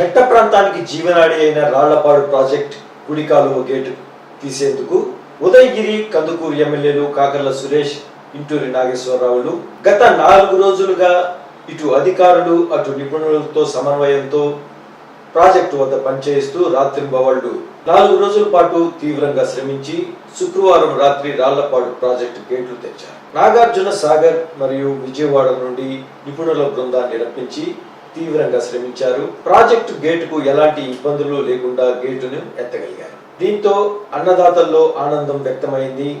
మెట్ట ప్రాంతానికి జీవనాడి అయిన రాళ్ళపాడు ప్రాజెక్ట్ కుడికాలువ గేటు తీసేందుకు ఉదయగిరి కందుకూరు ఎమ్మెల్యేలు కాకర్ల సురేష్ ఇంటూరి నాగేశ్వరరావులు గత నాలుగు రోజులుగా ఇటు అధికారులు అటు నిపుణులతో సమన్వయంతో ప్రాజెక్టు వద్ద పనిచేస్తూ రాత్రింబవళ్ళు నాలుగు రోజుల పాటు తీవ్రంగా శ్రమించి శుక్రవారం రాత్రి రాళ్ళపాడు ప్రాజెక్టు గేట్లు తెచ్చారు. నాగార్జున సాగర్ మరియు విజయవాడ నుండి నిపుణుల బృందాన్ని రప్పించి తీవ్రంగా శ్రమించారు. ప్రాజెక్టు గేటుకు ఎలాంటి ఇబ్బందులు లేకుండా గేటును ఎత్తగలిగారు. దీంతో అన్నదాతల్లో ఆనందం వ్యక్తమైంది.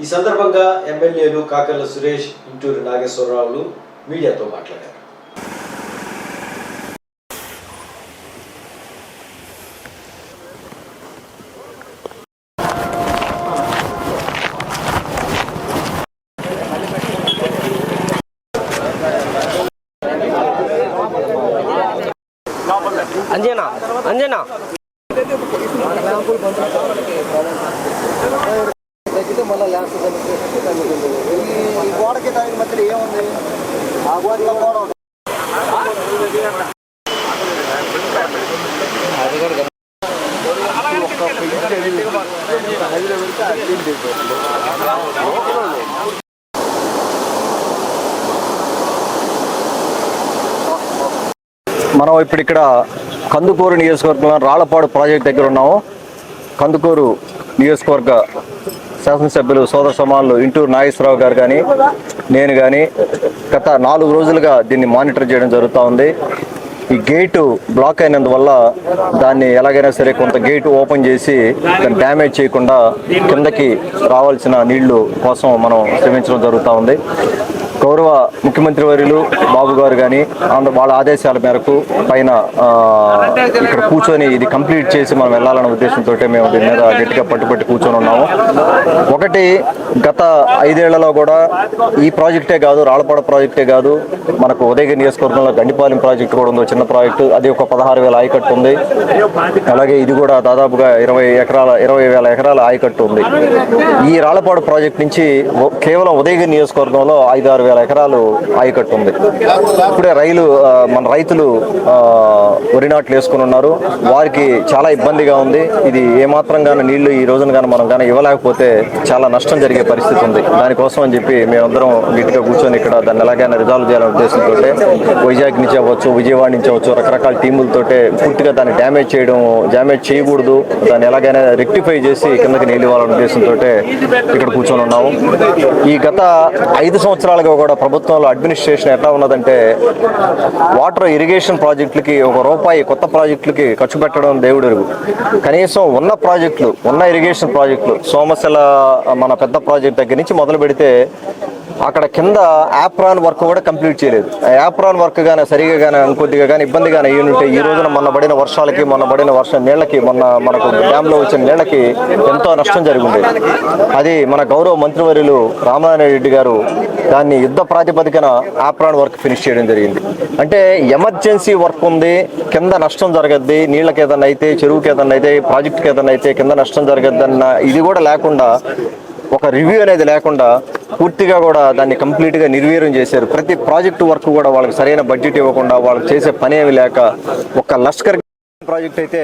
ఈ సందర్భంగా ఎమ్మెల్యేలు కాకర్ల సురేష్ ఇంటూరు నాగేశ్వరరావులు మీడియాతో మాట్లాడారు. అంజనా అంజనా. తగ్గితే మళ్ళీ ల్యాన్స్ ఈ గోడకి దానికి మధ్యలో ఏముంది ఆ గోడలో గోడ మనం ఇప్పుడు ఇక్కడ కందుకూరు నియోజకవర్గంలో రాళ్ళపాడు ప్రాజెక్ట్ దగ్గర ఉన్నాము. కందుకూరు నియోజకవర్గ శాసనసభ్యులు సోదర సమానులు ఇంటూరు నాగేశ్వరరావు గారు కానీ నేను కానీ గత నాలుగు రోజులుగా దీన్ని మానిటర్ చేయడం జరుగుతూ ఉంది. ఈ గేటు బ్లాక్ అయినందువల్ల దాన్ని ఎలాగైనా సరే కొంత గేటు ఓపెన్ చేసి దాన్ని డ్యామేజ్ చేయకుండా కిందకి రావాల్సిన నీళ్ళు కోసం మనం శ్రమించడం జరుగుతూ ఉంది. గౌరవ ముఖ్యమంత్రి వర్యులు బాబు గారు కానీ వాళ్ళ ఆదేశాల మేరకు పైన ఇక్కడ కూర్చొని ఇది కంప్లీట్ చేసి మనం వెళ్ళాలన్న ఉద్దేశంతో మేము దీని మీద గట్టిగా పట్టుబట్టి కూర్చొని ఉన్నాము. ఒకటి గత ఐదేళ్ళలో కూడా ఈ ప్రాజెక్టే కాదు రాళ్ళపాడ ప్రాజెక్టే కాదు మనకు ఉదయగిరి నియోజకవర్గంలో గండిపాలెం ప్రాజెక్ట్ కూడా ఉంది చిన్న ప్రాజెక్టు. అది ఒక పదహారు వేల ఆయకట్టు ఉంది. అలాగే ఇది కూడా దాదాపుగా ఇరవై ఎకరాల ఇరవై వేల ఎకరాల ఆయకట్టు ఉంది. ఈ రాళ్ళపాడు ప్రాజెక్ట్ నుంచి కేవలం ఉదయగిరి నియోజకవర్గంలో ఐదు ఆరు వేల ఎకరాలు ఆయకట్టు ఉంది. ఇప్పుడే రైలు మన రైతులు ఆ, వరి నాట్లు వేసుకుని ఉన్నారు. వారికి చాలా ఇబ్బందిగా ఉంది. ఇది ఏమాత్రం కానీ నీళ్ళు ఈ రోజున కానీ మనం కానీ ఇవ్వలేకపోతే చాలా నష్టం జరిగే పరిస్థితి ఉంది. దానికోసం అని చెప్పి మేమందరం గట్టిగా కూర్చొని ఇక్కడ దాన్ని ఎలాగైనా రిజాల్వ్ చేయాలనే ఉద్దేశంతో వైజాగ్ నుంచి అవ్వచ్చు విజయవాడ నుంచి అవ్వచ్చు రకరకాల టీములతోటే పూర్తిగా దాన్ని డ్యామేజ్ చేయడం డ్యామేజ్ చేయకూడదు. దాన్ని ఎలాగైనా రెక్టిఫై చేసి కిందకి నీళ్ళు ఇవ్వాలనే ఉద్దేశంతో ఇక్కడ కూర్చొని ఉన్నాము. ఈ గత ఐదు సంవత్సరాలుగా కూడా ప్రభుత్వంలో అడ్మినిస్ట్రేషన్ ఎట్లా ఉన్నదంటే వాటర్ ఇరిగేషన్ ప్రాజెక్టులకి ఒక రూపాయి కొత్త ప్రాజెక్టులకి ఖర్చు పెట్టడం దేవుడు కనీసం ఉన్న ప్రాజెక్టులు ఉన్న ఇరిగేషన్ ప్రాజెక్టులు సోమశిల మన పెద్ద ప్రాజెక్ట్ దగ్గర నుంచి మొదలు పెడితే అక్కడ కింద యాప్రాన్ వర్క్ కూడా కంప్లీట్ చేయలేదు. ఆ యాప్రాన్ వర్క్ కానీ సరిగా కానీ ఇంకొద్దిగా కానీ ఇబ్బంది కానీ అయ్యి ఈ రోజున మొన్న పడిన వర్షాలకి మొన్న పడిన వర్షం నీళ్ళకి మొన్న మనకు డ్యాంలో వచ్చిన నీళ్ళకి ఎంతో నష్టం జరిగింది. అది మన గౌరవ మంత్రివర్యులు రామనారాయణ రెడ్డి గారు దాన్ని యుద్ధ ప్రాతిపదికన యాప్రాన్ వర్క్ ఫినిష్ చేయడం జరిగింది. అంటే ఎమర్జెన్సీ వర్క్ ఉంది కింద నష్టం జరగద్ది నీళ్ళకి ఏదన్నా అయితే చెరువుకి ఏదన్నా అయితే ప్రాజెక్ట్కి ఏదన్నా అయితే కింద నష్టం జరగద్దన్న ఇది కూడా లేకుండా ఒక రివ్యూ అనేది లేకుండా పూర్తిగా కూడా దాన్ని కంప్లీట్గా నిర్వీర్యం చేశారు. ప్రతి ప్రాజెక్టు వర్క్ కూడా వాళ్ళకి సరైన బడ్జెట్ ఇవ్వకుండా వాళ్ళకి చేసే పని ఏమి లేక ఒక లష్కర్ ప్రాజెక్ట్ అయితే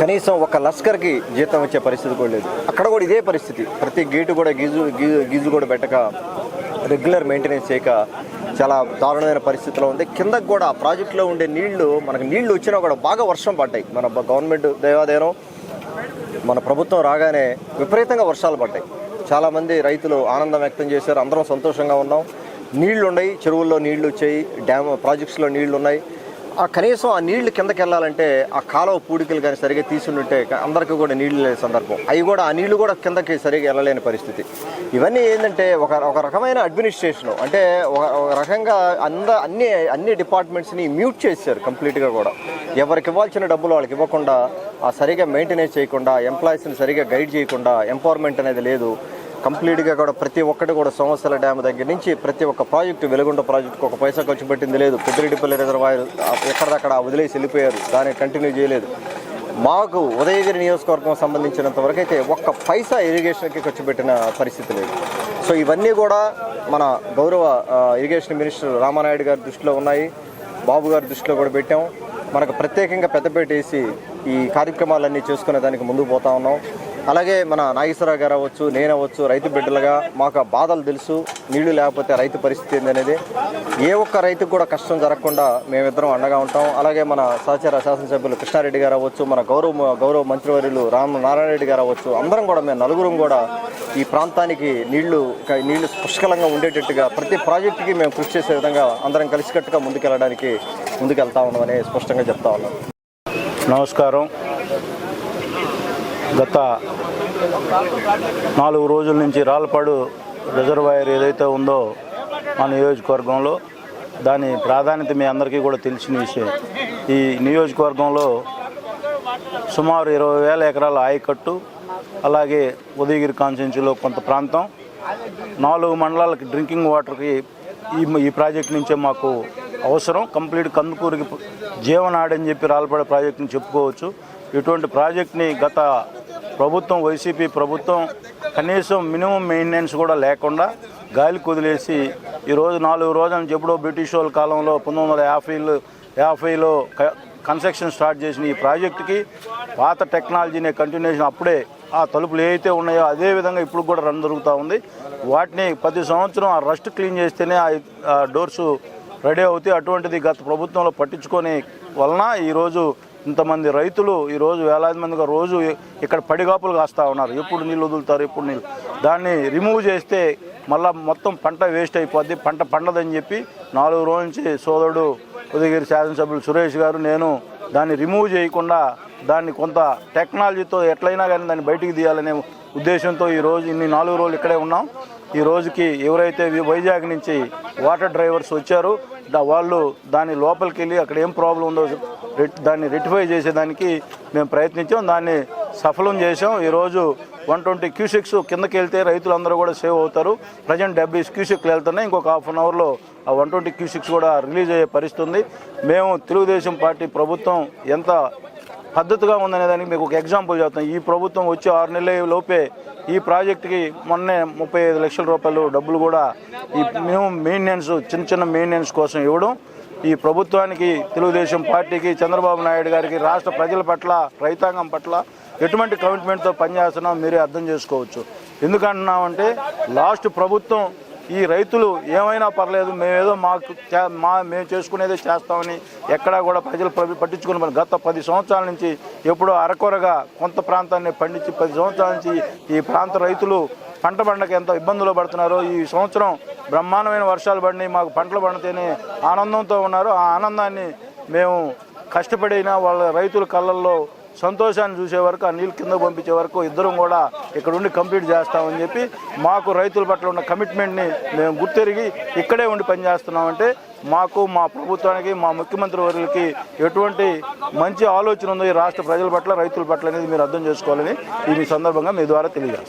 కనీసం ఒక లష్కర్కి జీతం వచ్చే పరిస్థితి కూడా లేదు. అక్కడ కూడా ఇదే పరిస్థితి. ప్రతి గేటు కూడా గీజు గీజు గీజు కూడా పెట్టక రెగ్యులర్ మెయింటెనెన్స్ చేయక చాలా దారుణమైన పరిస్థితిలో ఉంది. కిందకు కూడా ఆ ప్రాజెక్టులో ఉండే నీళ్ళు మనకు నీళ్ళు వచ్చినా కూడా బాగా వర్షం పడ్డాయి. మన గవర్నమెంట్ దేవాదేవం మన ప్రభుత్వం రాగానే విపరీతంగా వర్షాలు పడ్డాయి. చాలామంది రైతులు ఆనందం వ్యక్తం చేశారు. అందరం సంతోషంగా ఉన్నాం. నీళ్ళు ఉన్నాయి. చెరువుల్లో నీళ్ళు వచ్చాయి. డ్యామ్ ప్రాజెక్ట్స్లో నీళ్ళు ఉన్నాయి. ఆ కనీసం ఆ నీళ్ళు కిందకి వెళ్ళాలంటే ఆ కాలువ పూడికలు కానీ సరిగా తీసుకుంటే అందరికీ కూడా నీళ్ళు లేని సందర్భం. అవి కూడా ఆ నీళ్ళు కూడా కిందకి సరిగా వెళ్ళలేని పరిస్థితి. ఇవన్నీ ఏంటంటే ఒక ఒక రకమైన అడ్మినిస్ట్రేషన్ అంటే ఒక ఒక రకంగా అంద అన్ని అన్ని డిపార్ట్మెంట్స్ని మ్యూట్ చేశారు కంప్లీట్గా కూడా. ఎవరికి ఇవ్వాల్సిన డబ్బులు వాళ్ళకి ఇవ్వకుండా ఆ సరిగా మెయింటెనెన్స్ చేయకుండా ఎంప్లాయీస్ని సరిగా గైడ్ చేయకుండా ఎంపవర్మెంట్ అనేది లేదు. కంప్లీట్గా కూడా ప్రతి ఒక్కటి కూడా సంవత్సరాల డ్యామ్ దగ్గర నుంచి ప్రతి ఒక్క ప్రాజెక్టు వెలుగొండ ప్రాజెక్టుకు ఒక పైసా ఖర్చు పెట్టింది లేదు. పెద్దిరెడ్డిపల్లి రిజర్వాయర్ ఎక్కడదక్కడ వదిలేసి వెళ్ళిపోయారు దాన్ని కంటిన్యూ చేయలేదు. మాకు ఉదయగిరి నియోజకవర్గం సంబంధించినంత వరకు అయితే ఒక్క పైసా ఇరిగేషన్కి ఖర్చు పెట్టిన పరిస్థితి లేదు. సో ఇవన్నీ కూడా మన గౌరవ ఇరిగేషన్ మినిస్టర్ రామానాయుడు గారి దృష్టిలో ఉన్నాయి. బాబు గారి దృష్టిలో కూడా పెట్టాం. మనకు ప్రత్యేకంగా పెద్దపేట వేసి ఈ కార్యక్రమాలన్నీ చేసుకునే దానికి ముందుకు పోతా ఉన్నాం. అలాగే మన నాగేశ్వరరావు గారు అవ్వచ్చు నేను రైతు బిడ్డలుగా మాకు ఆ బాధలు తెలుసు నీళ్ళు లేకపోతే రైతు పరిస్థితి ఏందనేది ఏ ఒక్క రైతుకు కూడా కష్టం జరగకుండా మేమిద్దరం అండగా ఉంటాం. అలాగే మన సహచార శాసనసభ్యులు కృష్ణారెడ్డి గారు అవ్వచ్చు మన గౌరవ గౌరవ మంత్రివర్యులు రామ నారాయణ రెడ్డి గారు అవ్వచ్చు అందరం కూడా మేము నలుగురం కూడా ఈ ప్రాంతానికి నీళ్ళు నీళ్ళు పుష్కలంగా ఉండేటట్టుగా ప్రతి ప్రాజెక్టుకి మేము కృషి చేసే విధంగా అందరం కలిసికట్టుగా ముందుకెళ్ళడానికి ముందుకెళ్తా ఉన్నామని స్పష్టంగా చెప్తా ఉన్నాం. నమస్కారం. గత నాలుగు రోజుల నుంచి రాళ్ళపాడు రిజర్వాయర్ ఏదైతే ఉందో మా నియోజకవర్గంలో దాని ప్రాధాన్యత మీ అందరికీ కూడా తెలిసిన విషయం. ఈ నియోజకవర్గంలో సుమారు ఇరవై వేల ఎకరాల ఆయకట్టు అలాగే ఉదయగిరి కాన్స్టిట్యూన్సీలో కొంత ప్రాంతం. నాలుగు మండలాలకి డ్రింకింగ్ వాటర్కి ఈ ఈ ప్రాజెక్ట్ నుంచే మాకు అవసరం. కంప్లీట్ కందుకూరికి జీవనాడని చెప్పి రాలపడే ప్రాజెక్ట్ని చెప్పుకోవచ్చు. ఇటువంటి ప్రాజెక్ట్ని గత ప్రభుత్వం వైసీపీ ప్రభుత్వం కనీసం మినిమం మెయింటెనెన్స్ కూడా లేకుండా గాలి కుదిలేసి ఈరోజు నాలుగు రోజుల నుంచి ఎప్పుడో బ్రిటిష్ వాళ్ళ కాలంలో పంతొమ్మిది వందల యాభైలో యాభైలో క- కన్స్ట్రక్షన్ స్టార్ట్ చేసిన ఈ ప్రాజెక్టుకి పాత టెక్నాలజీని కంటిన్యూషన్ అప్పుడే ఆ తలుపులు ఏవైతే ఉన్నాయో అదే విధంగా ఇప్పుడు కూడా రన్ జరుగుతూ ఉంది. వాటిని ప్రతి సంవత్సరం ఆ రస్ట్ క్లీన్ చేస్తేనే ఆ- ఆ డోర్స్ రెడీ అవుతాయి. అటువంటిది గత ప్రభుత్వంలో పట్టించుకొని వలన ఈరోజు ఇంతమంది రైతులు ఈరోజు వేలాది మందిగా రోజు ఇక్కడ పడిగాపులు కాస్తూ ఉన్నారు. ఎప్పుడు నీళ్ళు వదులుతారు ఎప్పుడు నీళ్ళు. దాన్ని రిమూవ్ చేస్తే మళ్ళీ మొత్తం పంట వేస్ట్ అయిపోద్ది పంట పండదని చెప్పి నాలుగు రోజుల నుంచి సోదరుడు ఉదయగిరి శాసనసభ్యులు సురేష్ గారు నేను దాన్ని రిమూవ్ చేయకుండా దాన్ని కొంత టెక్నాలజీతో ఎట్లయినా కానీ దాన్ని బయటికి తీయాలనే ఉద్దేశంతో ఈ రోజు ఇన్ని నాలుగు రోజులు ఇక్కడే ఉన్నాం. ఈ రోజుకి ఎవరైతే వి- వైజాగ్ నుంచి వాటర్ డ్రైవర్స్ వచ్చారో దా- వాళ్ళు దాని లోపలికి వెళ్ళి అక్కడ ఏం ప్రాబ్లం ఉందో దాన్ని రెక్టిఫై చేసేదానికి మేము ప్రయత్నించాం. దాన్ని సఫలం చేసాం ఈరోజు వన్ ట్వంటీ క్యూసెక్స్ కిందకి వెళ్తే రైతులందరూ కూడా సేవ్ అవుతారు. ప్రజెంట్ డెబ్బై క్యూసెక్లు వెళ్తున్నాయి. ఇంకొక హాఫ్ అన్ అవర్లో ఆ వన్ ట్వంటీ క్యూసెక్స్ కూడా రిలీజ్ అయ్యే పరిస్థితి ఉంది మేము తెలుగుదేశం పార్టీ ప్రభుత్వం ఎంత పద్ధతిగా ఉందనే దానికి మీకు ఒక ఎగ్జాంపుల్ చెప్తాను. ఈ ప్రభుత్వం వచ్చి ఆరు నెలల లోపే ఈ ప్రాజెక్టుకి మొన్నే ముప్పై ఐదు లక్షల రూపాయలు డబ్బులు కూడా ఈ మినిమం మెయింటెనెన్స్ చిన్న చిన్న మెయింటెనెన్స్ కోసం ఇవ్వడం. ఈ ప్రభుత్వానికి తెలుగుదేశం పార్టీకి చంద్రబాబు నాయుడు గారికి రాష్ట్ర ప్రజల పట్ల రైతాంగం పట్ల ఎటువంటి కమిట్మెంట్తో పనిచేస్తున్నాం మీరే అర్థం చేసుకోవచ్చు. ఎందుకంటున్నామంటే లాస్ట్ ప్రభుత్వం ఈ రైతులు ఏమైనా పర్లేదు మేమేదో మాకు చే- మా మేము చేసుకునేదే చేస్తామని ఎక్కడా కూడా ప్రజలు పట్టించుకుని మరి గత పది సంవత్సరాల నుంచి ఎప్పుడో అరకొరగా కొంత ప్రాంతాన్ని పండించి పది సంవత్సరాల నుంచి ఈ ప్రాంత రైతులు పంట పండగ ఎంత ఇబ్బందులు పడుతున్నారో. ఈ సంవత్సరం బ్రహ్మాండమైన వర్షాలు పడినాయి. మాకు పంటలు పండితేనే ఆనందంతో ఉన్నారు. ఆ ఆనందాన్ని మేము కష్టపడిన వాళ్ళ రైతుల కళ్ళల్లో సంతోషాన్ని చూసే వరకు ఆ నీళ్ళు కింద పంపించే వరకు ఇద్దరం కూడా ఇక్కడ ఉండి కంప్లీట్ చేస్తామని చెప్పి మాకు రైతుల పట్ల ఉన్న కమిట్మెంట్ని మేము గుర్తెరిగి ఇక్కడే ఉండి పనిచేస్తున్నామంటే మాకు మా ప్రభుత్వానికి మా ముఖ్యమంత్రి వారికి ఎటువంటి మంచి ఆలోచన ఉందో ఈ రాష్ట్ర ప్రజల పట్ల రైతుల పట్ల అనేది మీరు అర్థం చేసుకోవాలని ఈ మీ సందర్భంగా మీ ద్వారా తెలియజేస్తాం